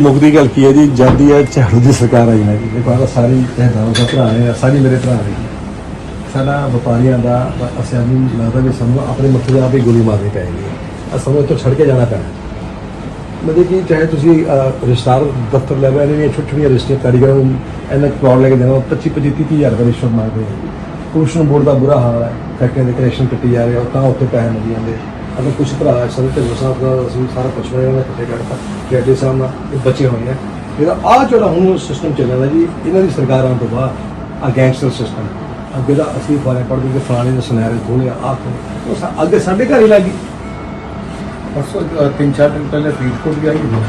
ਮੁਕਦੀ ਗੱਲ ਕੀ ਹੈ ਜੀ? ਜਾਂਦੀ ਹੈ ਝਾੜੂ ਦੀ ਸਰਕਾਰ ਆਈ ਨਾ ਜੀ। ਦੇਖੋ ਆਹ ਸਾਰੀ ਤਹਿਦਾਰਾਂ ਦਾ ਭਰਾ ਨੇ ਸਾਰੀ ਮੇਰੇ ਭਰਾ ਨੇ ਸਾਡਾ ਵਪਾਰੀਆਂ ਦਾ ਅਸੀਂ ਆਦਮੀ ਲੱਗਦਾ ਵੀ ਸਾਨੂੰ ਆਪਣੇ ਮੱਥੇ ਦੇ ਆਪ ਹੀ ਗੋਲੀ ਮਾਰਨੀ ਪੈਣੀ ਹੈ। ਆ ਸਾਨੂੰ ਇੱਥੋਂ ਛੱਡ ਕੇ ਜਾਣਾ ਪੈਣਾ ਮਤਲਬ ਕਿ ਚਾਹੇ ਤੁਸੀਂ ਅਹ, ਦਫ਼ਤਰ ਲੈਵਲ ਰਹੇ ਨੇ ਛੋਟੀਆਂ ਛੋਟੀਆਂ ਰਜਿਸਟਰੀ ਕਾਰੀਗਰਾਂ ਨੂੰ ਇਹਨਾਂ ਪਲਾਟ ਲੈ ਕੇ ਦੇਣਾ 25 25 30 ਹਜ਼ਾਰ ਦਾ ਰਿਸ਼ਵਤ ਮੰਗਦੇ ਆ ਕਮਿਸ਼ਨ ਬੋਰਡ ਦਾ ਬੁਰਾ ਹਾਲ ਹੈ। ਫੈਕਟਰੀਆਂ ਦੇ ਕਨੈਕਸ਼ਨ ਕੱਟੀ ਜਾ ਰਹੇ ਆ ਤਾਂ ਉੱਥੇ ਪੈਸੇ ਮਿਲ ਜਾਂਦੇ। ਅਗਰ ਕੁਝ ਭਰਾ ਸਾਰੇ ਤੇ ਸਾਹਿਬ ਦਾ ਅਸੀਂ ਸਾਰਾ ਪੁੱਛ ਰਹੇ ਹਾਂ ਕਿੱਥੇ ਕਰਤਾ। ਕ੍ਰੈਡਿਟ ਸਾਹਿਬ ਨਾਲ ਇਹ ਬਚੇ ਹੋਏ ਆ। ਇਹਦਾ ਆ ਜਿਹੜਾ ਹੁਣ ਸਿਸਟਮ ਚੱਲ ਰਿਹਾ ਜੀ ਇਹਨਾਂ ਦੀ ਸਰਕਾਰਾਂ ਤੋਂ ਬਾਅਦ ਆ ਗੈਂਗਸਟਰ ਸਿਸਟਮ ਅੱਗੇ ਦਾ ਅਸੀਂ ਫਾਰੇ ਪੜਦੇ ਕਿ ਫਲਾਣੇ ਦੇ ਸੁਨਹਿਰੇ ਖੋਲੇ ਆ ਖੋਲੇ ਉਹ ਸਾ- ਅੱਗੇ ਸਾਡੇ ਘਰ ਹੀ ਲੱਗੀ ਪਰਸੋਂ ਤਿੰਨ ਚਾਰ ਦਿਨ ਪਹਿਲੇ ਫਰੀਦਕੋਟ ਵੀ ਆਈ ਹੋਈ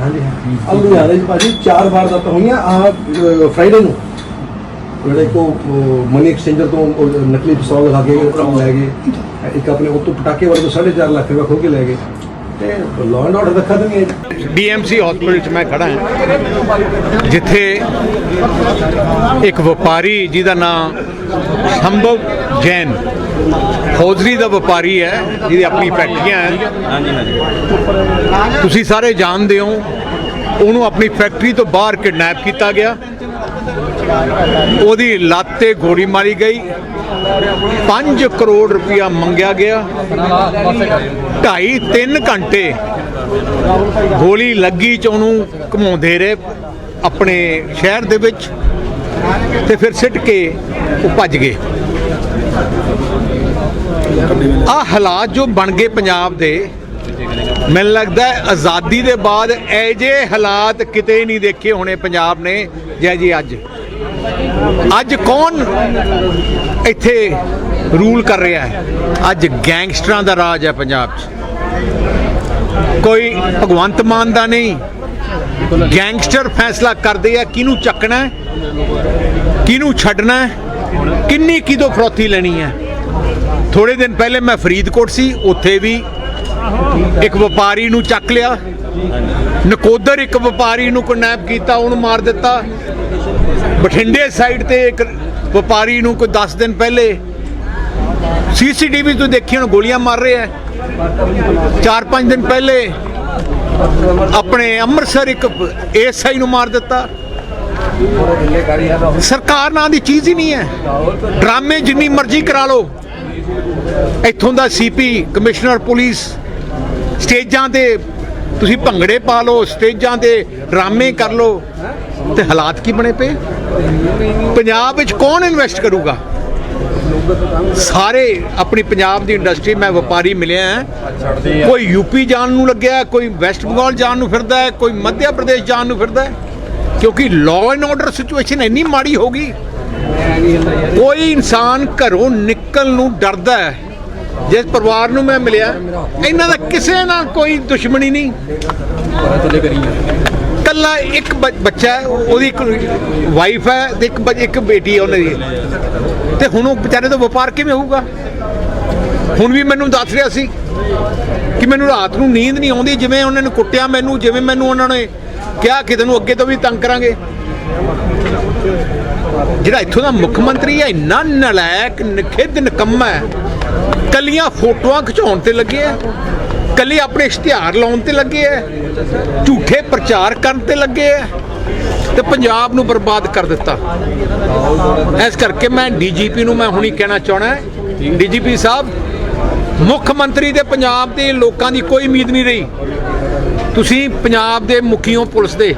ਹਾਂਜੀ ਹਾਂ। ਅਬ ਲੁਧਿਆਣੇ ਚ ਭਾਜੀ ਚਾਰ ਵਾਰ ਦਾ ਤਾਂ ਹੋਈਆਂ ਆ ਫਰਾਈਡੇ ਨੂੰ। ਜਿਹੜੇ ਕੋ ਮਨੀ ਐਕਸਚੇਂਜਰ ਤੋਂ ਉਹ ਨਕਲੀ ਪਿਸਤੌਲ ਦਿਖਾ ਕੇ ਉਹ ਲੈ ਗਏ। ਇੱਕ ਆਪਣੇ ਉਹ ਤੋਂ ਪਟਾਕੇ ਵਾਲੇ ਤੋਂ 4.5 ਲੱਖ ਰੁਪਏ ਖੋ ਕੇ ਲੈ ਗਏ। ਤੇ ਲਾਅ ਐਂਡ ਆਰਡਰ ਦਾ ਖਤਮ ਹੀ। ਹੈ ਜੀ। ਡੀਐਮਸੀ ਹਸਪੀਟਲ 'ਚ ਮੈਂ ਖੜਾ ਹਾਂ ਜਿੱਥੇ ਇੱਕ ਵਪਾਰੀ ਜਿਹਦਾ ਨਾਮ ਸੰਭਵ ਜੈਨ ਹੌਜ਼ਰੀ ਦਾ ਵਪਾਰੀ ਹੈ ਜਿਹਦੀ ਆਪਣੀ ਫੈਕਟਰੀਆਂ ਹੈ ਹਾਂਜੀ ਹਾਂਜੀ। ਤੁਸੀਂ ਸਾਰੇ ਜਾਣਦੇ ਹੋ ਉਹਨੂੰ ਆਪਣੀ ਫੈਕਟਰੀ ਤੋਂ ਬਾਹਰ ਕਿਡਨੈਪ ਕੀਤਾ ਗਿਆ। ਉਹਦੀ ਲੱਤ ਤੇ ਗੋਲੀ ਮਾਰੀ ਗਈ। 5 ਕਰੋੜ ਰੁਪਇਆ ਮੰਗਿਆ ਗਿਆ। ਢਾਈ 3 ਘੰਟੇ ਗੋਲੀ ਲੱਗੀ ਚ ਉਹਨੂੰ ਘਮਾਉਂਦੇ ਰਹੇ ਆਪਣੇ ਸ਼ਹਿਰ ਦੇ ਵਿੱਚ ਤੇ ਫਿਰ ਸਿੱਟ ਕੇ ਉਹ ਭੱਜ ਗਏ। ਆ ਹਾਲਾਤ ਜੋ ਬਣ ਗਏ ਪੰਜਾਬ ਦੇ ਮੈਨੂੰ ਲੱਗਦਾ ਆਜ਼ਾਦੀ ਦੇ ਬਾਅਦ ਇਹ ਜੇ ਹਾਲਾਤ ਕਿਤੇ ਨਹੀਂ ਦੇਖੇ ਹੋਣੇ ਪੰਜਾਬ ਨੇ, ਜੈ ਜੀ ਅੱਜ। ਅੱਜ ਕੌਣ ਇੱਥੇ ਰੂਲ ਕਰ ਰਿਹਾ ਹੈ? ਅੱਜ ਗੈਂਗਸਟਰਾਂ ਦਾ ਰਾਜ ਹੈ ਪੰਜਾਬ 'ਚ। ਕੋਈ ਭਗਵੰਤ ਮਾਨ ਦਾ ਨਹੀਂ। ਗੈਂਗਸਟਰ ਫੈਸਲਾ ਕਰਦੇ ਆ, ਕਿਹਨੂੰ ਚੱਕਣਾ ਕਿਹਨੂੰ ਛੱਡਣਾ ਕਿੰਨੀ ਕਿਦੋਂ ਫਰੋਤੀ ਲੈਣੀ ਹੈ? ਥੋੜੇ ਦਿਨ ਪਹਿਲੇ ਮੈਂ ਫਰੀਦਕੋਟ ਸੀ, ਉੱਥੇ ਵੀ ਇੱਕ ਵਪਾਰੀ ਨੂੰ ਚੱਕ ਲਿਆ। ਨਕੋਦਰ ਇੱਕ ਵਪਾਰੀ ਨੂੰ ਕਿਡਨੈਪ ਕੀਤਾ, ਉਹਨੂੰ ਮਾਰ ਦਿੱਤਾ। ਬਠਿੰਡੇ ਸਾਈਡ ਤੇ ਇੱਕ ਵਪਾਰੀ ਨੂੰ ਕੋਈ 10 ਦਿਨ ਪਹਿਲੇ ਸੀਸੀਟੀਵੀ ਤੋਂ ਦੇਖੀ, ਹੁਣ ਗੋਲੀਆਂ ਮਾਰ ਰਹੇ ਆ 4-5 ਦਿਨ ਪਹਿਲੇ ਆਪਣੇ ਅੰਮ੍ਰਿਤਸਰ ਇੱਕ ਏਐਸਆਈ ਨੂੰ ਮਾਰ ਦਿੱਤਾ। ਸਰਕਾਰ ਨਾਂ ਦੀ ਚੀਜ਼ ਹੀ ਨਹੀਂ ਹੈ। ਡਰਾਮੇ ਜਿੰਨੀ ਮਰਜ਼ੀ ਕਰਾ ਲਓ। ਇੱਥੋਂ ਦਾ ਸੀਪੀ ਕਮਿਸ਼ਨਰ ਪੁਲਿਸ ਸਟੇਜਾਂ ਤੇ ਤੁਸੀਂ ਭੰਗੜੇ ਪਾ ਲਓ, ਸਟੇਜਾਂ ਤੇ ਡਰਾਮੇ ਕਰ ਲਓ, ਤੇ ਹਾਲਾਤ ਕੀ ਬਣੇ ਪਏ? ਪੰਜਾਬ ਵਿੱਚ ਕੌਣ ਇਨਵੈਸਟ ਕਰੂਗਾ? ਸਾਰੇ ਆਪਣੀ ਪੰਜਾਬ ਦੀ ਇੰਡਸਟਰੀ ਮੈਂ ਵਪਾਰੀ ਮਿਲਿਆ ਹੈ। ਕੋਈ ਯੂਪੀ ਜਾਣ ਨੂੰ ਲੱਗਿਆ, ਕੋਈ ਵੈਸਟ ਬੰਗਾਲ ਜਾਣ ਨੂੰ ਫਿਰਦਾ ਹੈ, ਕੋਈ ਮੱਧ ਪ੍ਰਦੇਸ਼ ਜਾਣ ਨੂੰ ਫਿਰਦਾ ਹੈ। ਕਿਉਂਕਿ ਲਾਅ ਐਂਡ ਆਰਡਰ ਸਿਚੁਏਸ਼ਨ ਇੰਨੀ ਮਾੜੀ ਹੋ ਗਈ। ਕੋਈ ਇਨਸਾਨ ਘਰੋਂ ਨਿਕਲਣ ਨੂੰ ਡਰਦਾ ਹੈ। ਜਿਸ ਪਰਿਵਾਰ ਨੂੰ ਮੈਂ ਮਿਲਿਆ, ਇਹਨਾਂ ਦਾ ਕਿਸੇ ਨਾਲ ਕੋਈ ਦੁਸ਼ਮਣੀ ਨਹੀਂ। ਕੱਲਾ ਇੱਕ ਬ- ਬੱਚਾ ਹੈ, ਉਹਦੀ ਇੱਕ ਵਾਈਫ ਹੈ ਤੇ ਇੱਕ ਬ- ਇੱਕ ਬੇਟੀ ਹੈ ਉਹਨਾਂ ਦੀ ਤੇ ਹੁਣ ਉਹ ਵਿਚਾਰੇ ਦਾ ਵਪਾਰ ਕਿਵੇਂ ਹੋਊਗਾ? ਹੁਣ ਵੀ ਮੈਨੂੰ ਦੱਸ ਰਿਹਾ ਸੀ ਕਿ ਮੈਨੂੰ ਰਾਤ ਨੂੰ ਨੀਂਦ ਨਹੀਂ ਆਉਂਦੀ, ਜਿਵੇਂ ਉਹਨਾਂ ਨੇ ਕੁੱਟਿਆ ਮੈਨੂੰ, ਜਿਵੇਂ ਮੈਨੂੰ ਉਹਨਾਂ ਨੇ ਕਿਹਾ ਕਿ ਤੈਨੂੰ ਅੱਗੇ ਤੋਂ ਵੀ ਤੰਗ ਕਰਾਂਗੇ। ਜਿਹੜਾ ਇੱਥੋਂ ਦਾ ਮੁੱਖ ਮੰਤਰੀ ਹੈ ਇੰਨਾ ਨਲਾਇਕ, ਨਖਿੱਧ, ਨਿਕੰਮਾ ਹੈ। ਕੱਲੀਆਂ ਫੋਟੋਆਂ ਖਿਚਾਉਣ ਤੇ ਲੱਗੇ ਹੈ ਕੱਲੀ ਆਪਣੇ ਇਸ਼ਤਿਹਾਰ ਲਾਉਣ ਤੇ ਲੱਗੇ ਹੈ ਝੂਠੇ ਪ੍ਰਚਾਰ ਕਰਨ ਤੇ ਲੱਗੇ ਹੈ ਤੇ ਪੰਜਾਬ ਨੂੰ ਬਰਬਾਦ ਕਰ ਦਿੱਤਾ। ਇਸ ਕਰਕੇ ਮੈਂ ਡੀਜੀਪੀ ਨੂੰ ਮੈਂ ਹੁਣੀ ਕਹਿਣਾ ਚਾਹਣਾ ਡੀਜੀਪੀ ਸਾਹਿਬ, ਮੁੱਖ ਮੰਤਰੀ ਦੇ ਪੰਜਾਬ ਦੇ ਲੋਕਾਂ ਦੀ ਕੋਈ ਉਮੀਦ ਨਹੀਂ ਰਹੀ। ਤੁਸੀਂ ਪੰਜਾਬ ਦੇ ਮੁਖੀਓ ਪੁਲਿਸ ਦੇ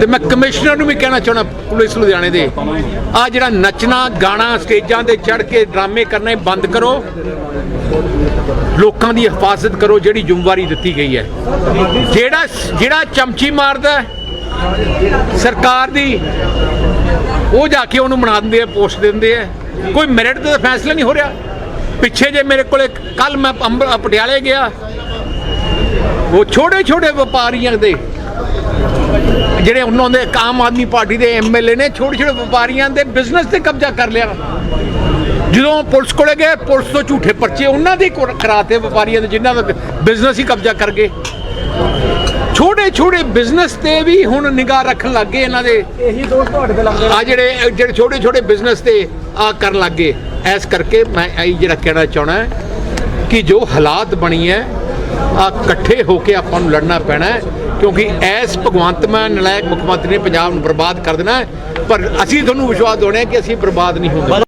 ਤੇ ਮੈਂ ਕਮਿਸ਼ਨਰ ਨੂੰ ਵੀ ਕਹਿਣਾ ਚਾਹਣਾ ਪੁਲਿਸ ਲੁਧਿਆਣੇ ਦੇ। ਆ ਜਿਹੜਾ ਨੱਚਣਾ, ਗਾਣਾ, ਸਟੇਜਾਂ ਤੇ ਚੜ ਕੇ ਡਰਾਮੇ ਕਰਨੇ ਬੰਦ ਕਰੋ। ਲੋਕਾਂ ਦੀ ਹਿਫਾਜ਼ਤ ਕਰੋ ਜਿਹੜੀ ਜ਼ਿੰਮੇਵਾਰੀ ਦਿੱਤੀ ਗਈ ਹੈ। ਜਿਹੜਾ ਜਿਹੜਾ ਚਮਚੀ ਮਾਰਦਾ ਸਰਕਾਰ ਦੀ, ਉਹ ਜਾ ਕੇ ਉਹਨੂੰ ਬਣਾ ਦਿੰਦੇ ਆ, ਪੋਸਟ ਦਿੰਦੇ ਆ। ਕੋਈ ਮੈਰਿਟ ਦਾ ਫੈਸਲਾ ਨਹੀਂ ਹੋ ਰਿਹਾ। ਪਿੱਛੇ ਜੇ ਮੇਰੇ ਕੋਲੇ ਕੱਲ ਮੈਂ ਅੰਬ- ਪਟਿਆਲੇ ਗਿਆ। ਉਹ ਛੋਟੇ ਛੋਟੇ ਵਪਾਰੀਆਂ ਦੇ ਜਿਹੜੇ ਉਹਨਾਂ ਦੇ ਆਮ ਆਦਮੀ ਪਾਰਟੀ ਦੇ ਐਮਐਲਏ ਨੇ ਛੋਟੇ ਛੋਟੇ ਵਪਾਰੀਆਂ ਦੇ ਬਿਜ਼ਨਸ ਤੇ ਕਬਜ਼ਾ ਕਰ ਲਿਆ। ਜਦੋਂ ਪੁਲਿਸ ਕੋਲੇ ਗਏ ਪੁਲਿਸ ਤੋਂ ਝੂਠੇ ਪਰਚੇ ਉਹਨਾਂ ਦੇ ਕਰਾਤੇ ਵਪਾਰੀਆਂ ਦੇ ਜਿਨ੍ਹਾਂ ਦਾ ਬਿਜ਼ਨਸ ਹੀ ਕਬਜ਼ਾ ਕਰ ਗਏ। ਛੋਟੇ ਛੋਟੇ ਬਿਜ਼ਨਸ ਤੇ ਵੀ ਹੁਣ ਨਿਗਾਹ ਰੱਖਣ ਲੱਗ ਗਏ ਇਹਨਾਂ ਦੇ। ਇਹੀ ਦੋਸਤ ਤੁਹਾਡੇ ਤੇ ਲੱਗਦੇ ਆ ਜਿਹੜੇ ਜਿਹੜੇ ਛੋਟੇ ਛੋਟੇ ਬਿਜ਼ਨਸ ਤੇ ਆ ਕਰਨ ਲੱਗ ਗਏ। ਐਸ ਕਰਕੇ ਮੈਂ ਇਹ ਜਿਹੜਾ ਕਹਿਣਾ ਚਾਹਣਾ ਕਿ ਜੋ ਹਾਲਾਤ ਬਣੀ ਹੈ ਆ ਇਕੱਠੇ ਹੋ ਕੇ ਆਪਾਂ ਨੂੰ ਲੜਨਾ ਪੈਣਾ ਹੈ, ਕਿਉਂਕਿ ਐਸ ਭਗਵੰਤ ਮਾਨ ਨਲਾਇਕ ਮੁੱਖ ਮੰਤਰੀ ਨੇ ਪੰਜਾਬ ਨੂੰ ਬਰਬਾਦ ਕਰ ਦੇਣਾ ਪਰ ਅਸੀਂ ਤੁਹਾਨੂੰ ਵਿਸ਼ਵਾਸ ਦਿਵਾਉਣਾ ਹੈ ਕਿ ਅਸੀਂ ਬਰਬਾਦ ਨਹੀਂ ਹੁੰਦੇ